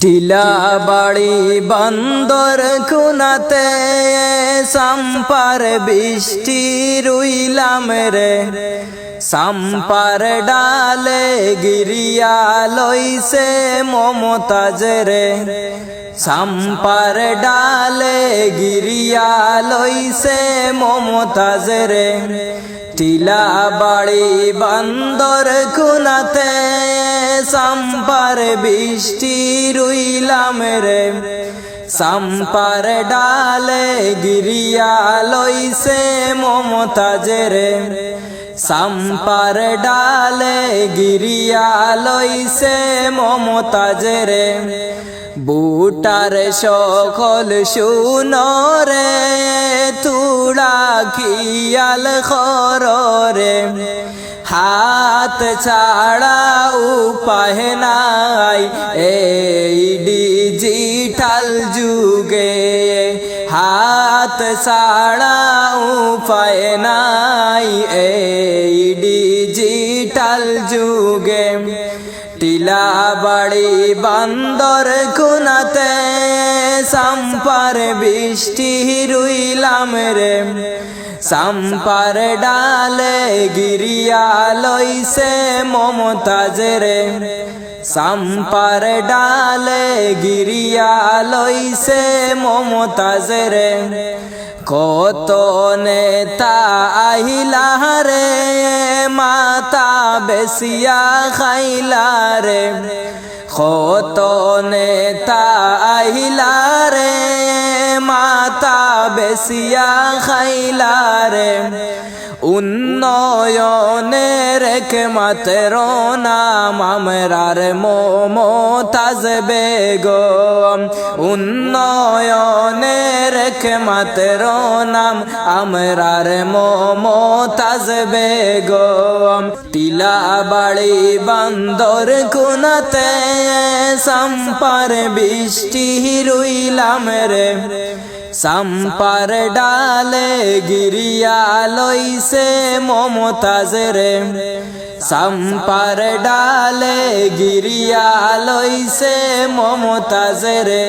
টিলা বাড়ি বন্দর খুনাতে সাম্পার বৃষ্টি রুইলাম রে। সাম্পার ডালে গিরিয়া লইছে মমতাজ রে। সাম্পার ডালে গিরিয়া লইছে মমতাজ রে। টিলা বাড়ি বন্দর খুনাতে সাম্পার বৃষ্টি রুইলাম রে। সাম্পার ডালে গিরিয়া লইছে মমতাজ রে। সাম্পার ডালে গিরিয়া লইছে মমতাজ রে। বুটার সকল শুনরে তুড়া খিয়াল খরে হাত ছাড়া উপায় নাই, এই ডিজিটাল যুগে। হাত ছাড়া উপায় নাই, এই টিলা বাড়ি বান্দর খুনাতে সাম্পার বৃষ্টি রুইলাম রে। সাম্পার ডালে গিরিয়া লইছে মমতাজ রে। সাম্পার ডালে গিরিয়া লইছে মমতাজ রে। কত নেতা আহিলা রে। মাতা বেসিয়া খাইলা রে। খত নেতা আহিলা রে। বেসিয়া খাইলা রে উন্নয়নের মাত্র নাম আমরার মমতাজ বেগম। উন্নয়নের মাত্র নাম আমরার মমতাজ বেগম। টিলা বাড়ি বান্দর কুনাতে সম্পার বৃষ্টি রুইলাম রে। সাম্পার ডালে গিরিয়া লইছে মমতাজ রে সাম্পার ডালে গিরিয়া লইছে মমতাজ রে